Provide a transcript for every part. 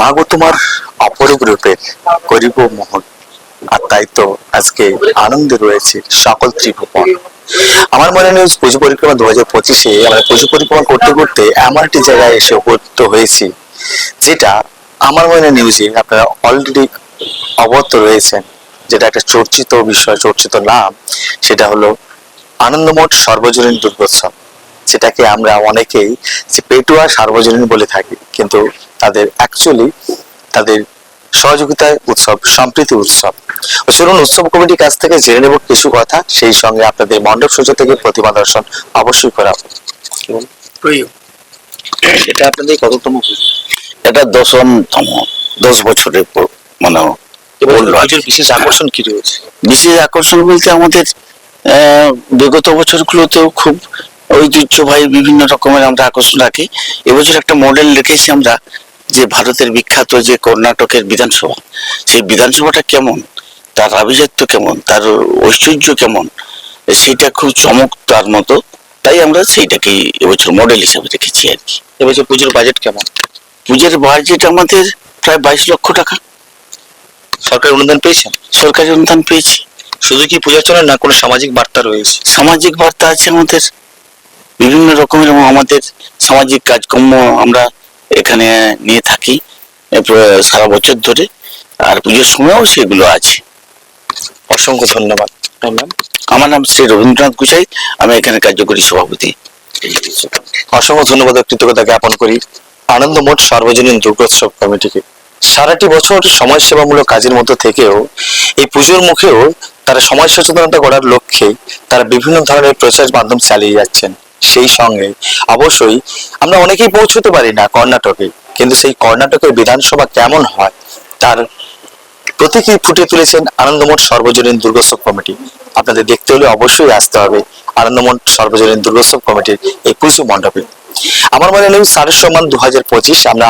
মা গো তোমার অপরূপ রূপের করিব মোহন। আর তাই তো আজকে আনন্দে রয়েছে সকল ত্রিভুবন। আমার মনে নেই পুজো পরিক্রমা দু হাজার পঁচিশে আমরা পুজো পরিক্রমা করতে করতে এমন একটি জায়গায় এসে উপস্থিত হয়েছি, যেটা আমার মনে নিউজে আপনারা অলরেডি অবত রয়েছেন, যেটা একটা চর্চিত বিষয়, চর্চিত নাম, সেটা হলো আনন্দমঠ সর্বজনীন দুর্গোৎসব, যেটাকে আমরা অনেকেই পেটুয়া সার্বজনীন বলে থাকি, কিন্তু তাদের অ্যাকচুয়ালি তাদের সহযোগিতায় উৎসব সম্প্রীতি উৎসব। চলুন উৎসব কমিটির কাছ থেকে জেনে নেব কিছু কথা। সেই সঙ্গে আপনাদের মণ্ডপ সজ্জা থেকে প্রতিমা দর্শন অবশ্যই করা। এটা আপনাদের কততম এটা দশমতম দশ বছরের পর মানে বিশেষ আকর্ষণ কি রয়েছে? বিশেষ আকর্ষণ বলতে আমাদের আহ, বিগত বছরগুলোতেও খুব ঐতিহ্যবাহী বিভিন্ন রকমের আমরা আকর্ষণ রাখি। এবছর একটা মডেল রেখেছি আমরা যে ভারতের বিখ্যাত যে কর্ণাটকের বিধানসভা সেই বিধানসভাটা কেমন? তার আভিজাত্য কেমন? তার ঐশ্বর্য কেমন? সেটা খুব চমক তার মতো তাই আমরা সেইটাকে এবছর মডেল হিসাবে রেখেছি আর কি। এবছর পুজোর বাজেট কেমন? পুজোর বাজেট আমাদের প্রায় বাইশ লক্ষ টাকা। সরকারি অনুদান পেয়েছেন? সরকারি অনুদান পেয়েছি। শুধু কি পূজা পূজার্চনা না কোনো সামাজিক বার্তা রয়েছে? সামাজিক বার্তা আছে আমাদের। বিভিন্ন রকমের আমাদের সামাজিক কাজকর্ম আমরা এখানে নিয়ে থাকি। সারা বছর ধরে আর পুজোর সময়ও সেগুলো আছে। অসংখ্য ধন্যবাদ। আমার নাম শ্রী রবীন্দ্রনাথ গুসাই। আমি এখানে কার্যকরী সভাপতি। অসংখ্য ধন্যবাদ কৃতজ্ঞতা জ্ঞাপন করি আনন্দমঠ সর্বজনীন দুর্গোৎসব কমিটিকে। সারাটি বছর সমাজ সেবামূলক কাজের মধ্যে থেকেও এই পুজোর মুখেও তারা সমাজ সচেতনতা করার লক্ষ্যে তারা বিভিন্ন ধরনের প্রচার মাধ্যম চালিয়ে যাচ্ছেন। সেই সঙ্গে অবশ্যই আমরা অনেকেই পৌঁছতে পারি না কর্ণাটকে, কিন্তু সেই কর্ণাটকের বিধানসভা কেমন হয়, তার প্রতীকী ফুটে তুলেছেন আনন্দমঠ সর্বজনীন দুর্গোৎসব কমিটি। আপনাদের দেখতে হলে অবশ্যই আসতে হবে আনন্দমঠ সর্বজনীন দুর্গোৎসব কমিটির এই পুজো মণ্ডপে। আমার মনে নেই সারের সম্মান দু হাজার পঁচিশ আমরা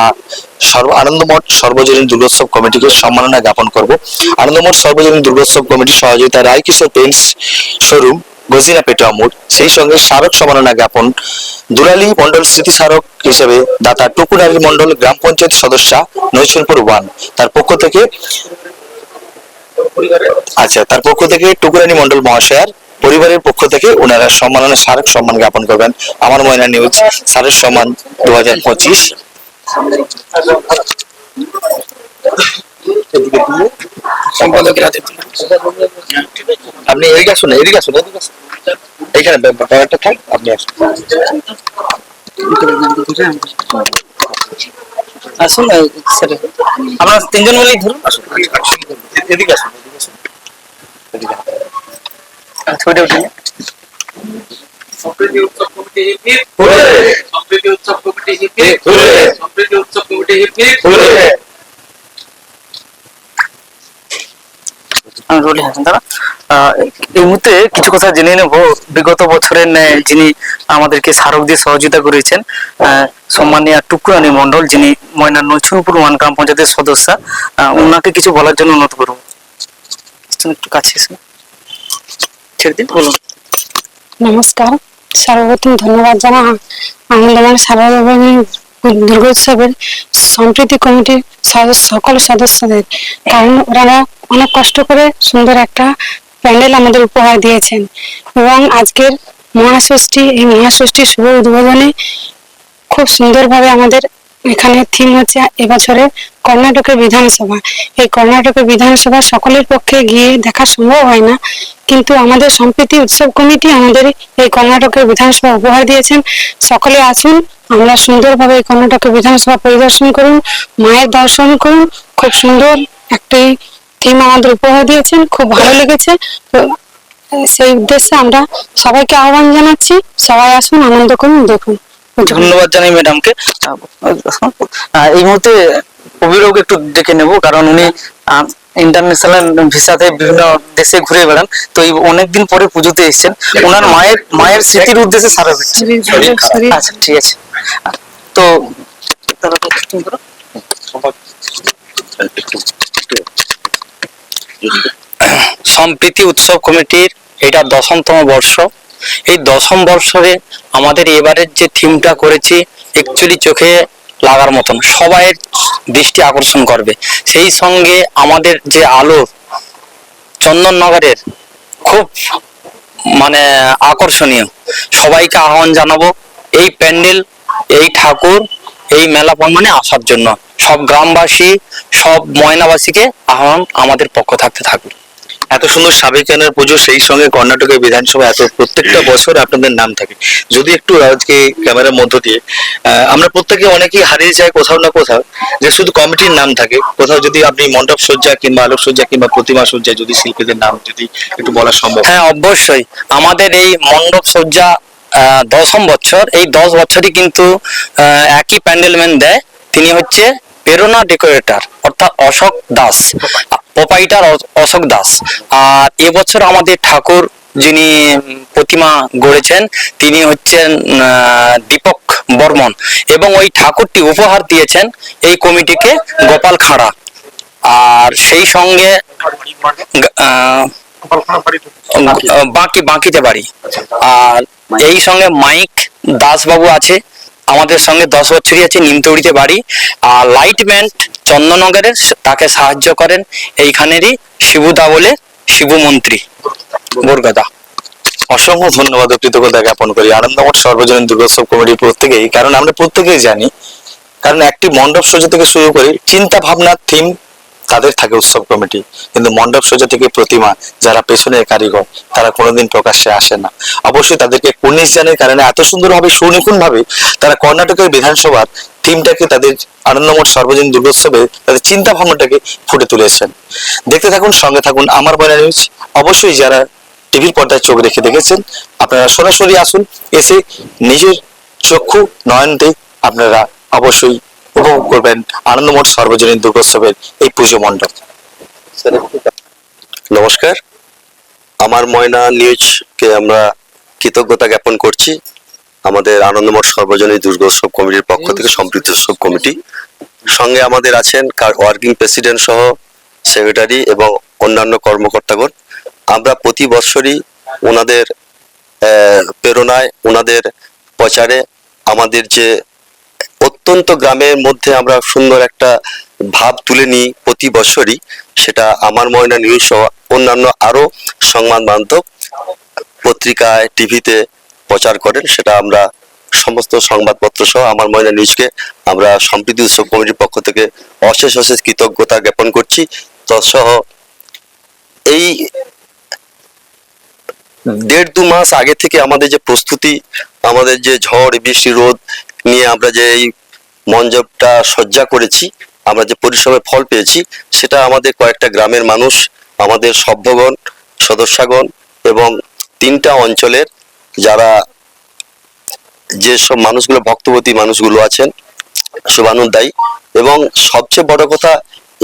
সর্ব আনন্দমঠ সর্বজনীন দুর্গোৎসব কমিটিকে সম্মাননা জ্ঞাপন করব। আনন্দমঠ সর্বজনীন দুর্গোৎসব কমিটির সহযোগিতা রায়কিশোর পেন্টস শোরুম গজিনা পেটোয়া মোড় সেই সঙ্গে স্মারক সম্মাননা জ্ঞাপন। দুলালী মন্ডল স্মৃতি স্মারক হিসেবে দাতা টুকুনারী মন্ডল গ্রাম পঞ্চায়েত সদস্য নৈশনপুর ওয়ান। তার পক্ষ থেকে আচ্ছা তার পক্ষ থেকে টুকুরানী মন্ডল মহাশয়ার পরিবারের পক্ষ থেকে ওনারা সম্মাননা স্মারক সম্মান জ্ঞাপন করবেন। আমার ময়না নিউজ স্মারক সম্মান দু হাজার পঁচিশ। আপনি এদিকে আসুন এদিকে আসুন এদিকে আসুন। এইখানে ব্যাপারটা থাক আপনি আসুন। আসুন স্যার। আমরা তিনজন মিলেই ধরুন। আসুন এদিকে আসুন এদিকে আসুন। এদিকে। ছবিটা উঠে সম্প্রীতি উৎসব কমিটি হিপ হিপ সম্প্রীতি উৎসব কমিটি হিপ হিপ সম্প্রীতি উৎসব কমিটি হিপ হিপ আমি রোলে হাসান দাদা এই মুহূর্তে কিছু কথা জেনে নেব। বিগত বছরের ন্যায় যিনি আমাদেরকে স্মারক দিয়ে সহযোগিতা করেছেন সম্মানীয় টুকুরানী মন্ডল যিনি ময়নার নৈছুনপুর ওয়ান গ্রাম পঞ্চায়েতের সদস্য ওনাকে কিছু বলার জন্য অনুরোধ করব। একটু কাছে এসে ছেড়ে দিন, বলুন। নমস্কার, সর্বপ্রথম ধন্যবাদ জানা আনন্দমান সার্বজনীন দুর্গোৎসবের সম্প্রীতি কমিটির সকল সদস্যদের। কারণ ওনারা অনেক কষ্ট করে সুন্দর একটা প্যান্ডেল আমাদের উপহার দিয়েছেন। এবং আজকের মহাষষ্ঠী, এই মহাষষ্ঠীর শুভ উদ্বোধনে খুব সুন্দরভাবে আমাদের এখানে থিম হচ্ছে এবছরের কর্ণাটকের বিধানসভা। এই কর্ণাটকের বিধানসভা সকলের পক্ষে গিয়ে দেখা সম্ভব হয় না। কিন্তু আমাদের সম্প্রীতি উৎসব কমিটি আমাদের এই কর্ণাটকের বিধানসভা উপহার দিয়েছেন। সকলে আসুন আমরা সুন্দরভাবে এই কর্ণাটকের বিধানসভা পরিদর্শন করুন, মায়ের দর্শন করুন। খুব সুন্দর একটি থিম আমাদের উপহার দিয়েছেন, খুব ভালো লেগেছে। তো সেই উদ্দেশ্যে আমরা সবাইকে আহ্বান জানাচ্ছি, সবাই আসুন, আনন্দ করুন, দেখুন। ধন্যবাদ জানাই ম্যাডামকে। এই মুহূর্তে অভিযোগ একটু ডেকে নেব, কারণ উনি ইন্টারন্যাশনাল ভিসাতে বিভিন্ন দেশে ঘুরে বেড়ান। তো এই অনেকদিন পরে পুজোতে এসেছেন। ওনার মায়ের মায়ের স্মৃতির উদ্দেশ্যে সারা আচ্ছা ঠিক আছে। তো। সম্প্রীতি উৎসব কমিটির এটা দশমতম বর্ষ। এই দশম বর্ষরে আমাদের এবারের যে থিমটা করেছি অ্যাকচুয়ালি চোখে লাগার মতন। সবাই দৃষ্টি আকর্ষণ করবে। সেই সঙ্গে আমাদের যে আলো চন্দননগরের খুব মানে আকর্ষণীয়। সবাইকে আহ্বান জানাব, এই প্যান্ডেল, এই ঠাকুর, এই মেলা মানে আসার জন্য। সব গ্রামবাসী, সব ময়নাবাসীকে আহ্বান আমাদের পক্ষ থাকতে থাকবে এত সুন্দর সাবেকানের পুজো, সেই সঙ্গে কর্ণাটকের বিধানসভা এত প্রত্যেকটা বছর আপনাদের নাম থাকে। যদি একটু আজকে ক্যামেরার মধ্য দিয়ে আমরা প্রত্যেকে অনেকেই হারিয়ে যাই কোথাও না কোথাও, যে শুধু কমিটির নাম থাকে। কোথাও যদি আপনি মণ্ডপ সজ্জা কিংবা আলোক সজ্জা কিংবা প্রতিমা সজ্জা যদি শিল্পীদের নাম যদি একটু বলা সম্ভব। হ্যাঁ অবশ্যই। আমাদের এই মণ্ডপ সজ্জা দশম বছর, এই দশ বছরই কিন্তু একই প্যান্ডেলম্যান দেয়। তিনি হচ্ছে প্রেরণা ডেকোরেটর, অর্থাৎ অশোক দাস। প্রোপাইটার অশোক দাস। আর এবছর আমাদের ঠাকুর যিনি প্রতিমা গড়েছেন, তিনি হচ্ছেন দীপক বর্মন। এবং ওই ঠাকুরটি উপহার দিয়েছেন এই কমিটিকে গোপাল খাঁড়া। আর সেই সঙ্গে বাকি, বাকিতে বাড়ি। আর এই সঙ্গে মাইক দাসবাবু আছে। আমাদের সঙ্গে দশ বছরই আছে নিমতৌড়িতে বাড়ি। আর লাইটম্যান চন্দননগরের, তাকে সাহায্য করেন এইখানেরই শিবুদা বলে শিবু মন্ত্রী বোরগাদা। অসংখ্য ধন্যবাদ ও কৃতজ্ঞতা জ্ঞাপন করি। আনন্দমঠ সর্বজনীন দুর্গোৎসব কমিটি প্রত্যেকেই, কারণ আমরা প্রত্যেকেই জানি, কারণ একটি মণ্ডপ সজ্জা থেকে শুরু করে চিন্তা ভাবনার থিম তাদের থাকে উৎসব কমিটি। কিন্তু মণ্ডপ সজ্জা থেকে প্রতিমা যারা পেছনের কারিগর, তারা কোনোদিন প্রকাশ্যে আসে না। অবশ্যই তাদেরকে কুর্নিশ জানের কারণে এত সুন্দরভাবে সুনিপুণ ভাবে তারা কর্ণাটকের বিধানসভার থিমটাকে তাদের আনন্দমঠ সর্বজনীন দুর্গোৎসবে তাদের চিন্তা ভাবনাটাকে ফুটে তুলেছেন। দেখতে থাকুন, সঙ্গে থাকুন আমার বয়না নিউজ। অবশ্যই যারা টিভির পর্দায় চোখ রেখে দেখেছেন, আপনারা সরাসরি আসুন, এসে নিজের চক্ষু নয়নতে আপনারা অবশ্যই উপভোগ করবেন আনন্দমঠ সর্বজনীন দুর্গোৎসবের এই পুজো মণ্ডপ। নমস্কার। আমার ময়না নিউজকে আমরা কৃতজ্ঞতা জ্ঞাপন করছি। আমাদের আনন্দমঠ সর্বজনীন দুর্গোৎসব কমিটির পক্ষ থেকে সম্পৃক্ত উৎসব কমিটি। সঙ্গে আমাদের আছেন ওয়ার্কিং প্রেসিডেন্ট সহ সেক্রেটারি এবং অন্যান্য কর্মকর্তাগণ। আমরা প্রতি বছরই ওনাদের প্রেরণায়, ওনাদের প্রচারে, আমাদের যে অত্যন্ত গ্রামের মধ্যে আমরা সুন্দর একটা ভাব তুলে নিই প্রতি বছরই। সেটা আমার ময়না নিউজ সহ অন্যান্য আরও সংবাদ মাধ্যম পত্রিকায়, টিভিতে প্রচার করেন। সেটা আমরা সমস্ত সংবাদপত্র সহ আমার ময়না নিউজকে আমরা সম্প্রীতি উৎসব কমিটির পক্ষ থেকে অশেষ অশেষ কৃতজ্ঞতা জ্ঞাপন করছি। তৎসহ এই দেড় দু মাস আগে থেকে আমাদের যে প্রস্তুতি, আমাদের যে ঝড়, বৃষ্টি, রোদ নিয়ে আমরা যে এই মঞ্জপটা সজ্জা করেছি, আমরা যে পরিশ্রমের ফল পেয়েছি, সেটা আমাদের কয়েকটা গ্রামের মানুষ, আমাদের সভ্যগণ, সদস্যগণ এবং তিনটা অঞ্চলের যারা যেসব মানুষগুলো ভক্তবতী মানুষগুলো আছেন শুভানুদ্দায়ী এবং সবচেয়ে বড় কথা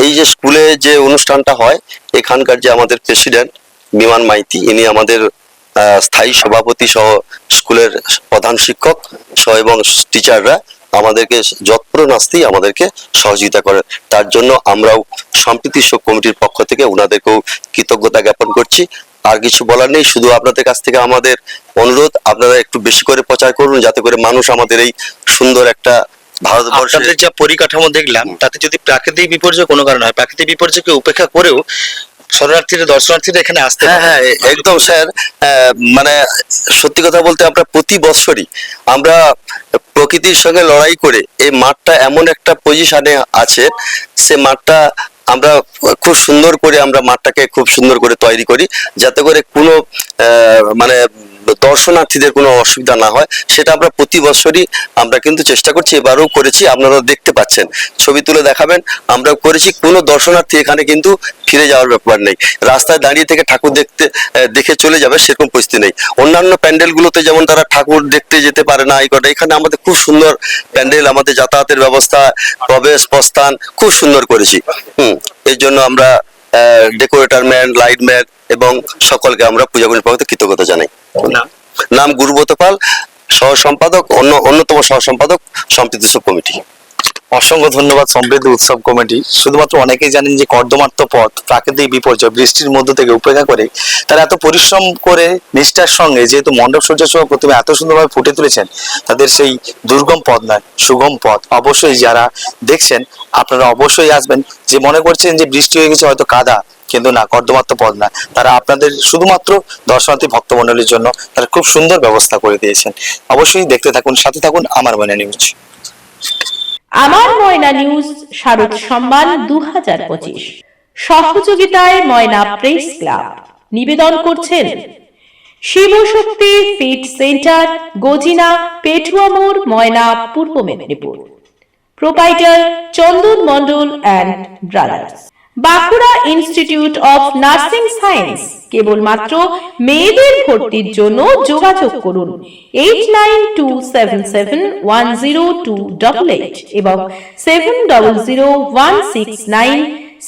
এই যে স্কুলে যে অনুষ্ঠানটা হয়, এখানকার যে আমাদের প্রেসিডেন্ট বিমান মাইতি, ইনি আমাদের স্থায়ী সভাপতি সহ স্কুলের প্রধান শিক্ষক সহ এবং টিচাররা আমাদেরকে যৎপ্রনাস্তি আমাদেরকে সহযোগিতা করেন তার জন্য আমরাও সম্প্রীতি শোক কমিটির পক্ষ থেকে ওনাদেরকেও কৃতজ্ঞতা জ্ঞাপন করছি। আর কিছু বলার নেই, শুধু আপনাদের কাছ থেকে আমাদের অনুরোধ, আপনারা একটু বেশি করে প্রচার করুন, যাতে করে মানুষ আমাদের এই সুন্দর একটা ভারতবর্ষের যা পরিকাঠামো দেখলাম, তাতে যদি প্রাকৃতিক বিপর্যয় কোনো কারণে হয়, প্রাকৃতিক বিপর্যয়কে উপেক্ষা করেও শরণার্থীরা দর্শনার্থীরা এখানে আসতে হ্যাঁ। হ্যাঁ একদম স্যার মানে সত্যি কথা বলতে আমরা প্রতি বছরই আমরা প্রকৃতির সঙ্গে লড়াই করে এই মাঠটা এমন একটা পজিশনে আছে সে মাঠটা আমরা খুব সুন্দর করে আমরা মাঠটাকে খুব সুন্দর করে তৈরি করি যাতে করে কোনো আহ, মানে দর্শনার্থীদের কোনো অসুবিধা না হয়, সেটা আমরা প্রতি বছরই আমরা কিন্তু চেষ্টা করছি, এবারও করেছি, আপনারা দেখতে পাচ্ছেন। ছবি তুলে দেখাবেন আমরা করেছি, কোনো দর্শনার্থী এখানে কিন্তু ফিরে যাওয়ার ব্যাপার নেই। রাস্তায় দাঁড়িয়ে থেকে ঠাকুর দেখতে দেখে চলে যাবে, সেরকম পরিস্থিতি নেই। অন্যান্য প্যান্ডেলগুলোতে যেমন তারা ঠাকুর দেখতে যেতে পারে না, এই কটা, এখানে আমাদের খুব সুন্দর প্যান্ডেল, আমাদের যাতায়াতের ব্যবস্থা, প্রবেশ প্রস্থান খুব সুন্দর করেছি। হুম, এর জন্য আমরা ডেকোরেটর ম্যান লাইট ম্যান এবং সকলকে আমরা পূজা পক্ষ কৃতজ্ঞতা জানাই। নাম? গুরুব্রত পাল সহ সম্পাদক অন্য, অন্যতম সহ সম্পাদক সম্প্রীতি উৎসব কমিটি। অসংখ্য ধন্যবাদ, সমৃদ্ধি উৎসব কমিটি। শুধুমাত্র অনেকেই জানেন যে কর্দমার্থ পথ, প্রাকৃতিক বিপর্যয়, বৃষ্টির মধ্য থেকে উপেক্ষা করে তারা এত পরিশ্রম করে নিষ্ঠার সঙ্গে, যেহেতু মণ্ডপ সহ প্রতিমা এত সুন্দরভাবে ফুটে তুলেছেন, তাদের সেই দুর্গম পথ নয়, সুগম পথ। অবশ্যই যারা দেখছেন, আপনারা অবশ্যই আসবেন। যে মনে করছেন যে বৃষ্টি হয়ে গেছে, হয়তো কাদা কিন্তু না, কর্দমাত্ম পথ না। তারা আপনাদের শুধুমাত্র দর্শনার্থী ভক্তমণ্ডলীর জন্য তারা খুব সুন্দর ব্যবস্থা করে দিয়েছেন। অবশ্যই দেখতে থাকুন, সাথে থাকুন আমার মনে নিউজ। আমার ময়না নিউজ, শারদ সম্মান দু হাজার পঁচিশ। সহযোগিতায় ময়না প্রেস ক্লাব। নিবেদন করছেন Shivshakti fit centre, Gajina পেটুয়ামোর Moyna, Purba Medinipur. Proprietor Chandan Mandal and brothers. Bankura institute of nursing science কেবলমাত্র মেয়েদের ভর্তির জন্য যোগাযোগ করুন। Eight nine two seven seven one zero two double eight এবং seven double zero one six nine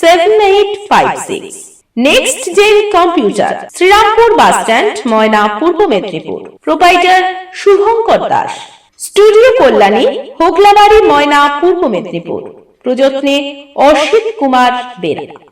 seven eight five six next gen computer Shrirampur bus stand Moyna, Purba Medinipur. Proprietor Shubhankar Das. Studio Kalyani Hoglabari Moyna, Purba Medinipur. প্রযত্নে Asit Kumar Bera.